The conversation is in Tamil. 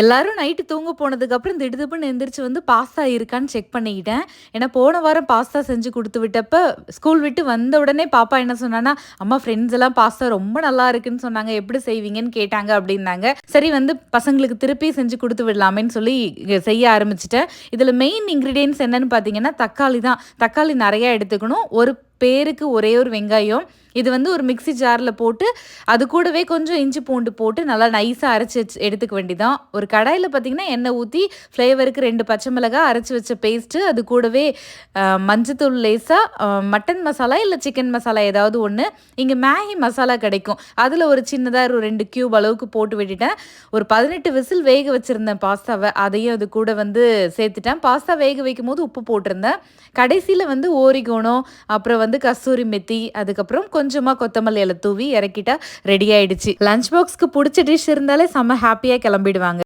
எல்லாரும் நைட்டு தூங்க போனதுக்கப்புறம் திடுதுப்புன்னு எந்திரிச்சு வந்து பாஸ்தா இருக்கான்னு செக் பண்ணிக்கிட்டேன். ஏன்னா போன வாரம் பாஸ்தா செஞ்சு கொடுத்து விட்டப்ப ஸ்கூல் விட்டு வந்த உடனே பாப்பா என்ன சொன்னான்னா அம்மா ஃப்ரெண்ட்ஸ் எல்லாம் பாஸ்தா ரொம்ப நல்லா இருக்குன்னு சொன்னாங்க. எப்படி செய்வீங்கன்னு கேட்டாங்க அப்படின்னாங்க. சரி வந்து பசங்களுக்கு திருப்பி செஞ்சு கொடுத்து விடலாமேன்னு சொல்லி செய்ய ஆரம்பிச்சிட்டேன். இதில் மெயின் இன்க்ரீடியன்ஸ் என்னன்னு பார்த்தீங்கன்னா தக்காளி தான். தக்காளி நிறையா எடுத்துக்கணும். ஒரு பேருக்கு ஒரே ஒரு வெங்காயம். இது வந்து ஒரு மிக்சி ஜாரில் போட்டு அது கூடவே கொஞ்சம் இஞ்சி பூண்டு போட்டு நல்லா நைஸாக அரைச்சி வச்சு எடுத்துக்க வேண்டிதான். ஒரு கடாயில் பார்த்திங்கன்னா எண்ணெய் ஊற்றி ஃப்ளேவருக்கு ரெண்டு பச்சை மிளகாய் அரைச்சி வச்ச பேஸ்ட்டு அது கூடவே மஞ்சத்தூள் லேசாக மட்டன் மசாலா இல்லை சிக்கன் மசாலா ஏதாவது ஒன்று இங்கே மேகி மசாலா கிடைக்கும். அதில் ஒரு சின்னதாக ஒரு ரெண்டு க்யூப் அளவுக்கு போட்டு விட்டுட்டேன். ஒரு பதினெட்டு விசில் வேக வச்சுருந்தேன் பாஸ்தாவை. அதையும் அது கூட வந்து சேர்த்துட்டேன். பாஸ்தா வேக வைக்கும் போது உப்பு போட்டிருந்தேன். கடைசியில் வந்து ஓரிகோணம் அப்புறம் வந்து கஸ்தூரி மெத்தி அதுக்கப்புறம் கொஞ்சமாக கொத்தமல்லி இலை தூவி இறக்கிட்டா ரெடி ஆயிடுச்சு. லஞ்ச் பாக்ஸ்க்கு பிடிச்ச டிஷ் இருந்தாலே செம்ம ஹாப்பியாக கிளம்பிடுவாங்க.